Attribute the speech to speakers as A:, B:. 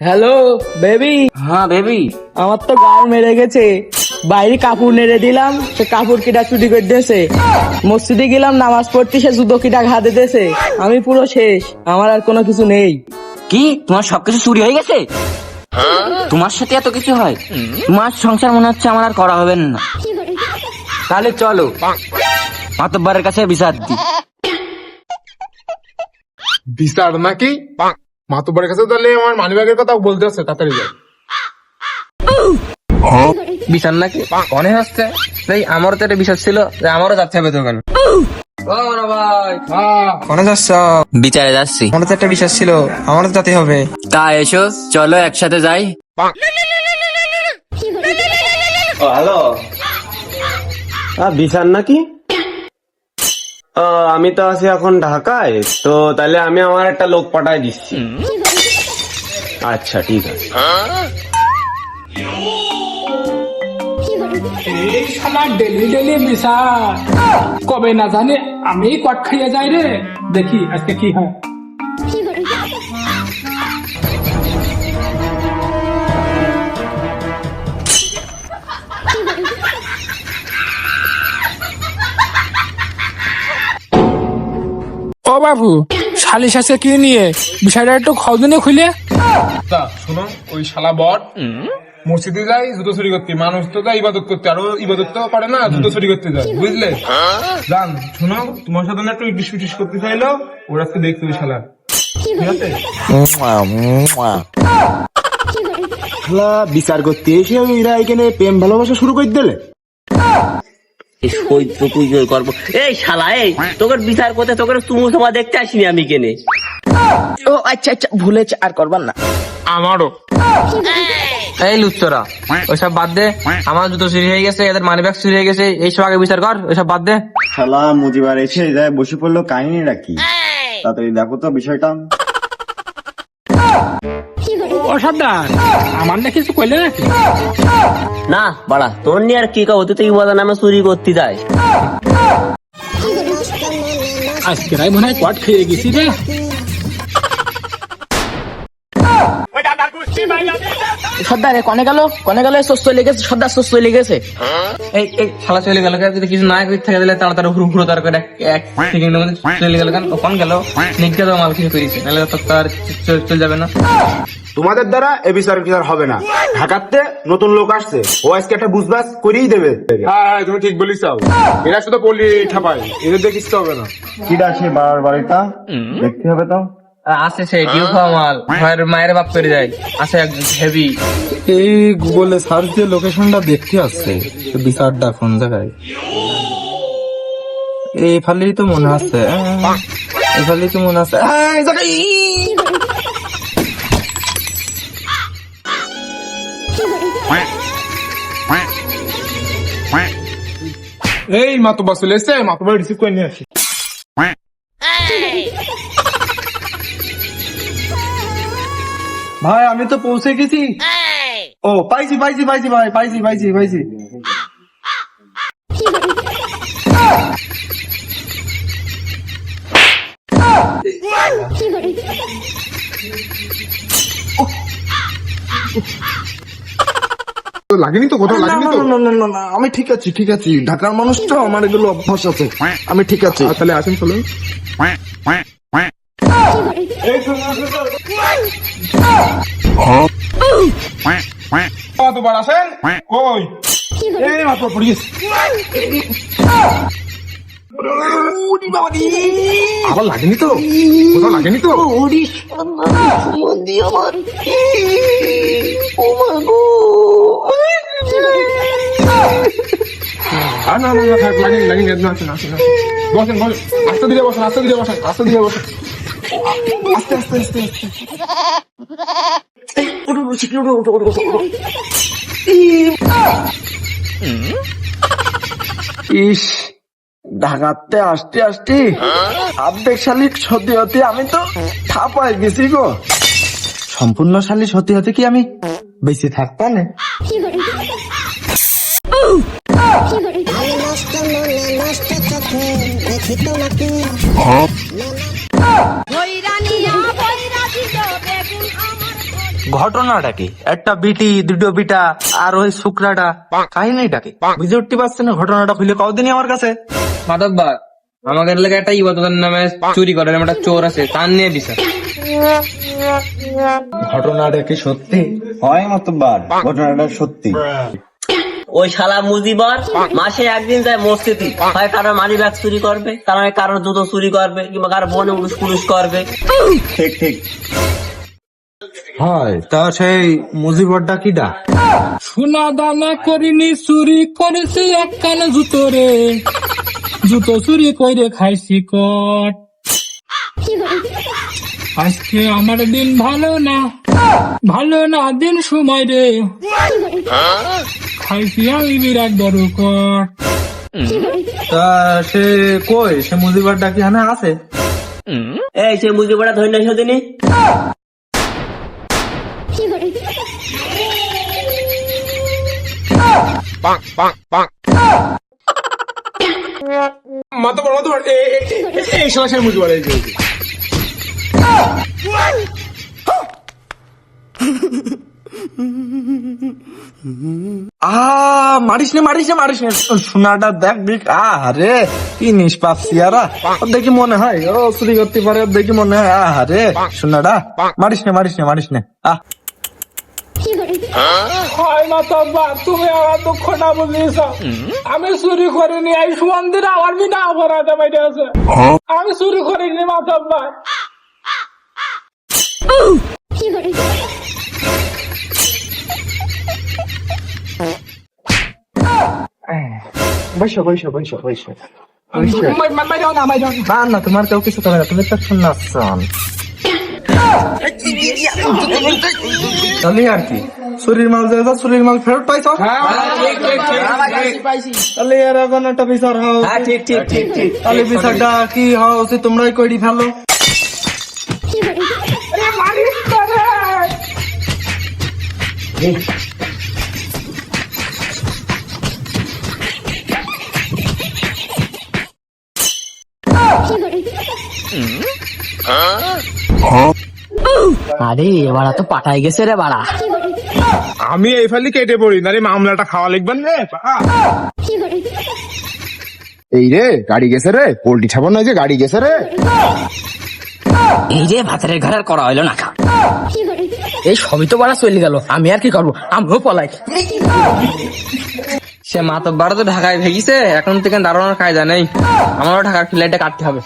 A: Hello baby
B: হ্যাঁ baby
A: আমার তো গাল মেরে গেছে। বাইরে কাপড় নেড়ে দিলাম সে কাপড় কিটা চুরি করে দিয়েছে। মসজিদে গেলাম নামাজ পড়তে সে জুতো কিটা ঘাতে দিয়েছে। আমি পুরো শেষ আমার আর কোনো কিছু নেই।
B: কি? তোমার সবকিছু চুরি হয়ে গেছে? তোমার সাথে এত কিছু হয়? তোমার সংসার মনে হচ্ছে আমার আর করা হবে না। তাহলে চলো। মাতব্বারের কাছে বিচার দি
C: বিচার নাকি? মাতুবারের কাছে তাহলে আমার মানিব্যাগের কথা বলতে হচ্ছে তাড়াতাড়ি যাও।
D: বিচার নাকি? মনে হচ্ছে এই আমারও তো একটা বিশ্বাস ছিল যে আমারও যাচ্ছে হবে দোকান ভাই মনে যাচ্ছ
B: বিচারে যাচ্ছি।
D: আমারও তো একটা বিশ্বাস ছিল আমারও তো যেতে হবে।
B: তা এসো চলো একসাথে যাই।
E: হ্যালো। বিশান নাকি? আমি তো আছি এখন ঢাকায়, তো তাহলে আমি আমার একটা লোক পাঠাই দিচ্ছি। আচ্ছা ঠিক আছে।
F: ডেলি ডেলি কবে না জানে আমি কট খাইয়ে যাই রে। দেখি আজকে কি হয়। বাবু? শালিশ আছে কি নিয়ে? বিষয়টা একটু খোঁজনে খুলে।
C: তা শোনো ওই শালা বট মসজিদে যাই জুতো চুরি করতে। মানুষ তো যায় ইবাদত করতে আরও ইবাদত তো পারে না জুতো চুরি করতে যায় বুঝলে? জান শোনো তোমার সাথে না একটু ইটিস পিটিস করতে চাইলো ওরা আজকে দেখতে ওই শালা।
E: শালা বিচার করতে এসে এরা এখানে প্রেম ভালোবাসা শুরু করে দিলে।
G: করব? এই শালা এই তোকে বিচার করতে তোকে তুমু তোমা দেখতে আসিনি আমি কেনে।
A: ও আচ্ছা আচ্ছা ভুলেছে আর করবার না।
C: আমারও।
D: এই লুচ্চরা ওইসব বাদ দে আমার জুতো চুরি হয়ে গেছে এদের মানি ব্যাগ চুরি হয়ে গেছে এইসব আগে বিচার কর ওইসব বাদ দে।
E: শালা মুজিবার এসে যায় বসে পড়ল কাহিনী রাখি তাড়াতাড়ি দেখো তো বিষয়টা।
F: অসাধারণ আমার না কিছু কইলে নাকি?
G: না বাড়া তোর নিয়ে আর কি কাউ তুই তো ইবাদা নামে চুরি করতে যায়
F: আজকে রাই মনে হয় কট খেয়ে গেছি রে।
A: সর্দার কনে গেল? কনে গেল? সুস্থ লেগেছে সর্দার সুস্থ লেগেছে।
D: এই এই শালা চলে গেল যদি কিছু না করে থেকে দিলে তাড়াতাড়ি হুড়ো হুড়ো তার করে এক- সেকেন্ডের মধ্যে চলে গেল কেন গেল? তো মাল কিছু করেছে নাহলে তো তার চলে যাবে না।
E: তোমাদের দ্বারা এ বিচার বিচার হবে না। ঢাকাতে নতুন লোক আসছে। ও আজকে একটা বুঝবাস করেই দেবে।
C: হ্যাঁ হ্যাঁ তুমি ঠিক বলিস এরা শুধু পল্লি ঠাপাই এদের কিচ্ছু হবে না।
E: কি ডাকছে বাবার বাড়িটা? দেখতে হবে তো।
D: আছে সে ডিউ খাওয়া মাল মায়ের মায়ের বাপ করে যায় আছে হেভি
H: এই গুগলে সার্চ দিয়ে লোকেশনটা দেখতে আসছে। বিচারটা কোন জায়গায়? এই ফালেই তো মনে আছে এই ফালেই তো মনে আছে এই!
C: এই মাতুবা চলে এসছে। মাতুবা রিসিভ করে নিয়ে আসি।
H: ভাই আমি তো পৌঁছে গেছি। ও পাইছি পাইছি পাইছি ভাই পাইছি পাইছি পাইছি।
C: তো লাগেনি তো কোথাও? লাগেনি তো?
H: না, না, না, না, আমি ঠিক আছি ঠিক আছি। ঢাকার মানুষ তো আমার এগুলো অভ্যাস আছে। আমি ঠিক আছি।
C: তাহলে আসেন চলুন। কতবার আসেন? কই? এই মাত্র পড়ে গেছে। আবার লাগেনি তো? কোথাও লাগেনি তো? আর না না না থাক লাগেনি লাগেনি আসেন আসেন আসেন বসেন বসেন। আস্তে ধীরে বসেন আস্তে ধীরে বসেন আস্তে ধীরে বসেন। আস্তে আস্তে আস্তে আস্তে।
H: ইস ঢাকাতে আসতে আসতে আর্ধেক শালিক সত্যি হতে আমি তো গেছি গো। সম্পূর্ণ শালিশ হতে হতে কি আমি বেঁচে থাকতাম? না
I: নষ্ট মনে নষ্ট চোখে দেখি তোমাকে।
H: ঘটনাটা কি একটা বিটি দুটো বিটা আর ওই শুক্রাটা কাহিনীটা কি বুঝে উঠতে ঘটনাটা খুলে কদিনই আমার কাছে।
D: মাতব্বার আমাদের এলাকায় একটা ইবাদতের নামে চুরি করে একটা চোর আছে তার নিয়ে বিচার।
H: ঘটনাটা কি সত্যি? হয় মতবার ঘটনাটা সত্যি।
G: ওই শালা মুজিবর মাসে একদিন যায় মসজিদে হয় কারও মানি ব্যাগ চুরি করবে তার মানে কারোর জুতো চুরি করবে কিংবা কারও বনে উলুস করবে।
H: ঠিক ঠিক। হয়। তা সেই মুজিবরটা কিডা?
F: সোনা দানা করিনি চুরি করেছি এক কানে জুতো রে। জুতো চুরি করে খাইছি কট। আজকে আমার দিন ভালো না। ভালো না দিন সময় রে। খাইছি আমি বিরাট বড় কট।
H: তা সে কই? সে মুজিবরটা কি হানে আছে?
G: এই সে মুজিবরা ধরে না সেদিনই
C: মাতবার মাতবার এ- এই যে।
H: আ মারিস নে মারিস নে মারিস নে। সোনাটা দেখ দেখ আরে কি নিষ্পাপ সিয়ারা। ওর দেখি মনে হয়। ও চুরি করতে পারে দেখি মনে হয়। আরে সোনাটা। মারিস নে মারিস নে মারিস নে। আহ।
F: হয় না তো তুমি আমার দুঃখ না বুঝিয়েছ আমি চুরি করিনি এই মন্দির আমার বিনা অপরাধে বাইরে আছে আমি চুরি করিনি মাতব্বা
H: বৈশ বৈশ বৈশ বৈশ
F: না না
H: তোমার কেউ কিছু করে না তুমি তো শোনাচ্ছন তাহলে আর কি চুরির মাল যে চুরির মাল ফেরত পাইছ তাহলে এর এখন একটা বিচার
G: হ্যাঁ ঠিক ঠিক ঠিক ঠিক
H: তাহলে বিচারটা কি হওয়া উচিত তোমরাই করি ফেলো
A: আরে এবার তো পাঠাই গেছে রে বাড়া।
C: আমি এই ফালি কেটে পড়ি। না রে মামলাটা খাওয়া লিখবেন রে
E: এই রে গাড়ি গেছে রে পোল্ট্রি ছাপন নয় যে গাড়ি গেছে রে।
A: এই যে ভাতের ঘরের করা হইল না এই সবই তো বাড়া চলে গেল আমি আর কি করব? আমিও পলাই।
D: সে মাতব্বার তো ঢাকায় ভেগিছে এখন থেকে দাঁড়ানোর কায়দা নেই। আমারও ঢাকার ফ্লাইটে কাটতে হবে।